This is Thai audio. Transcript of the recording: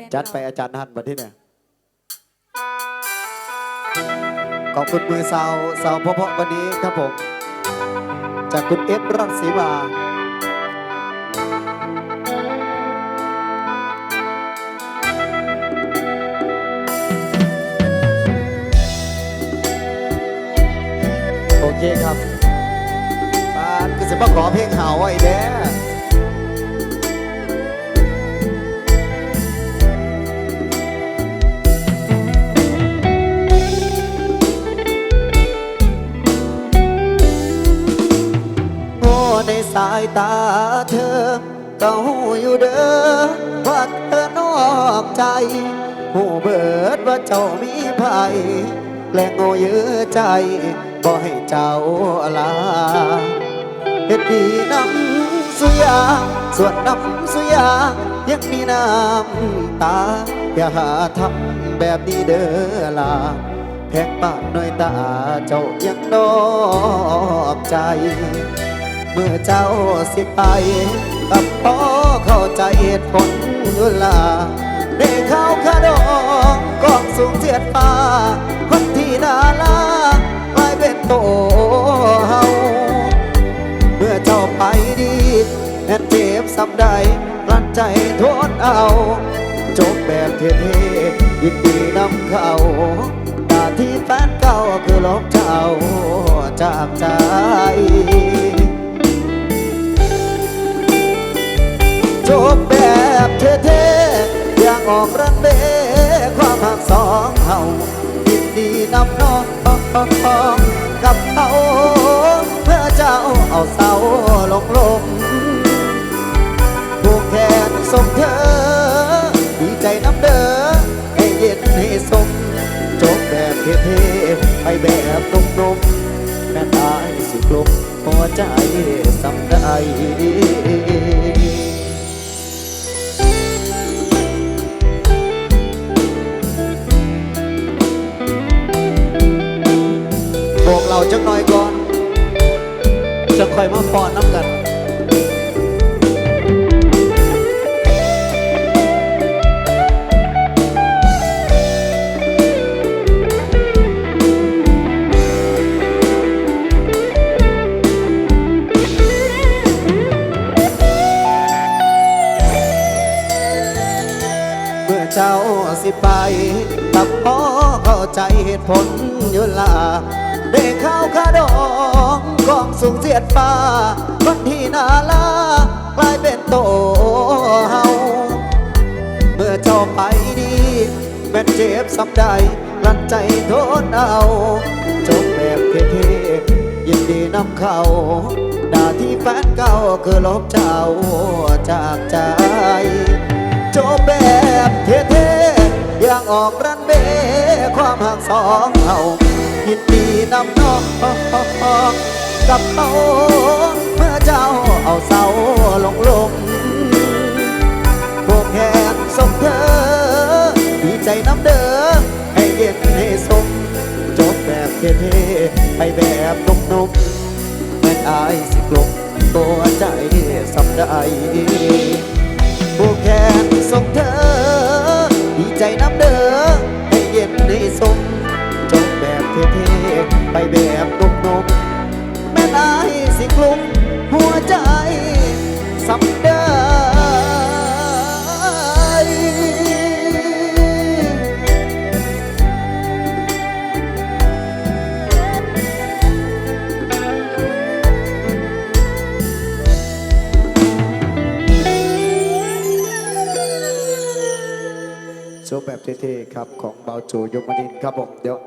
นจัดไปอาจารย์หันมาที่เนี่ยขอบคุณมือสาวสาวเพราะๆวันนี้ครับผม จากคุณเอฟรัศสีมาโอเคครับบ้านก็จะมาขอเพลงหาวไว้แด้ายตาเธอ ก็หูอยู่เด้อว่าเธอนอกใจ หูเบิดว่าเจ้ามีภัยแกล้งโง่เยอะใจบ่ให้เจ้าลาเฮ็ดดีน้ำสุยาสวนน้ำสุยายังมีน้ำตา อย่าหาทำแบบนี้เด้อล่ะแพงปานน้อยตาเจ้ายังนอกใจ เมื่อเจ้าสิไปกับพ่อเข้าใจเหตุผลอยู่ล่ะได้เข้าคาดองกองสูงเทียดฟ้าคนที่น่ารักกลายเป็นโตเฮาเมื่อเจ้าไปดีแอนเจ็บซ้ำใดกลั้นใจทนเอาจบแบบเท่ๆยินดีนำเขาหน้าที่แฟนเก่าคือลบเจ้าจากใจ ออกรันเดความหักสองเฮายินดีนำน้องกับเขาเพื่อเจ้าเอาเสาลงลงผูกแขนส่งเธอ ดีใจน้ำเด้อให้เย็นให้สมจบแบบเท่ๆไปแบบนุ่มๆแม่ตายสิกลมหัวใจสำได้ กเราจักหน่อยก่อน จะคอยมาฟอนน้ำกันเมื่อเจ้าสิไปตับพ่อเข้าใจเหตุผลอยู่ละ ได้ข้าวขาดองกองสูงเสียดฟ้าคนที่น่าลากลายเป็นโตเฮาเมื่อเจ้าไปดีแม่นเจ็บซ้ำใดรันใจทนเอาจบแบบเท่ๆยินดีนำเขาหน้าที่แฟนเก่าคือลบเจ้าจากใจจบแบบเท่ๆอย่างออกรันเบความหักสองเฮา ยินดีนำน้องกับเขาเมื่อเจ้าเอาเสาลงลงโบกแขนส่งเธอ ดีใจน้ำเด้อให้เย็นให้สมจบแบบเท่ๆไปแบบนุ่มๆแม่นอายสิกลมตัวใจสับได้โบกแขนส่งเธอ ดีใจน้ำเด้อให้เย็นให้สม เท่ๆไปแบบนุ่มๆแม่นายสิกลมหัวใจสับได้โชว์แบบเท่ๆครับ ของเบาโจยมนินครับผมเดี๋ยว